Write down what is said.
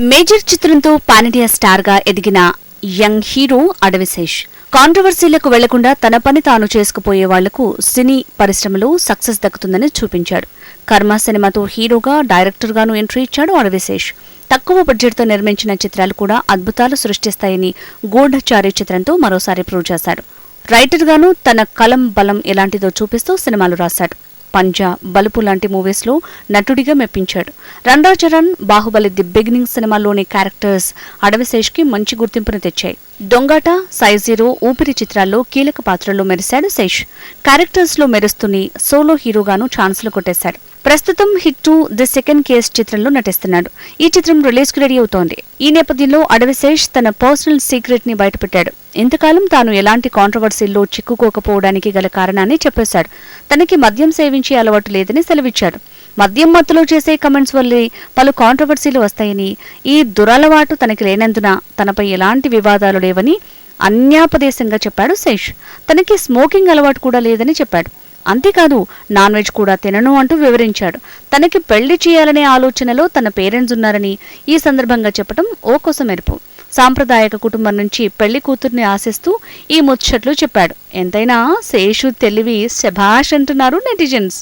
Major చిత్రంతో పానిడియా స్టార్గా ఎదిగిన యంగ్ హీరో అడవిశేష్. కాంట్రవర్సీలకు వెళ్ళకుండా తన పని తాను చేసుకుపోయే వాళ్ళకు సినీ పరిశ్రమలో సక్సెస్ దక్కుతుందని చూపించాడు. కర్మ సినిమాతో హీరోగా డైరెక్టర్గాను ఎంట్రీ ఇచ్చాడు అడవిశేష్. తక్కువ బడ్జెట్తో నిర్మించిన చిత్రాలు కూడా అద్భుతాలు సృష్టిస్తాయని గూఢచారి చిత్రంతో మరోసారి ప్రూవ్ చేశాడు. రైటర్గాను తన కలం బలం ఎలాంటిదో చూపిస్తూ సినిమాలు రాశాడు. పంజా బలుపు లాంటి మూవీస్లో నటుడిగా మెప్పించాడు. రండా చరణ్ బాహుబలి ది బిగినింగ్ సినిమాలోని క్యారెక్టర్స్ అడవిశేష్కి మంచి గుర్తింపును తెచ్చాయి. దొంగాట సైజీరో ఊపిరి చిత్రాల్లో కీలక పాత్రల్లో మెరిశాడు శేష్. క్యారెక్టర్స్లో మెరుస్తూనే సోలో హీరోగాను ఛాన్సులు కొట్టేశాడు. ప్రస్తుతం hit two the second case చిత్రంలో నటిస్తున్నాడు. ఈ చిత్రం రిలీజ్కు రెడీ అవుతోంది. ఈ నేపథ్యంలో అడవిశేష్ తన పర్సనల్ సీక్రెట్ని బయటపెట్టాడు. ఇంతకాలం తాను ఎలాంటి కాంట్రవర్సీల్లో చిక్కుకోకపోవడానికి గల కారణాన్ని చెప్పేశాడు. తనకి మద్యం సేవించే అలవాటు లేదని సెలవిచ్చాడు. మద్యం మత్తులో చేసే కమెంట్స్ వల్లే పలు కాంట్రవర్సీలు వస్తాయని ఈ దురలవాటు తనకి లేనందున తనపై ఎలాంటి వివాదాలు లేవని అన్యాపదేశంగా చెప్పాడు శేష్. తనకి స్మోకింగ్ అలవాటు కూడా లేదని చెప్పాడు. అంతేకాదు నాన్ వెజ్ కూడా తినను అంటూ వివరించాడు. తనకి పెళ్ళి చేయాలనే ఆలోచనలో తన పేరెంట్స్ ఉన్నారని ఈ సందర్భంగా చెప్పడం ఓ కొసమెరుపు సాంప్రదాయక కుటుంబం నుంచి పెళ్ళి కూతుర్ని ఆశిస్తూ ఈ ముచ్చట్లు చెప్పాడు. ఎంతైనా శేషు తెలివి శభాష్ అంటున్నారు నెటిజన్స్.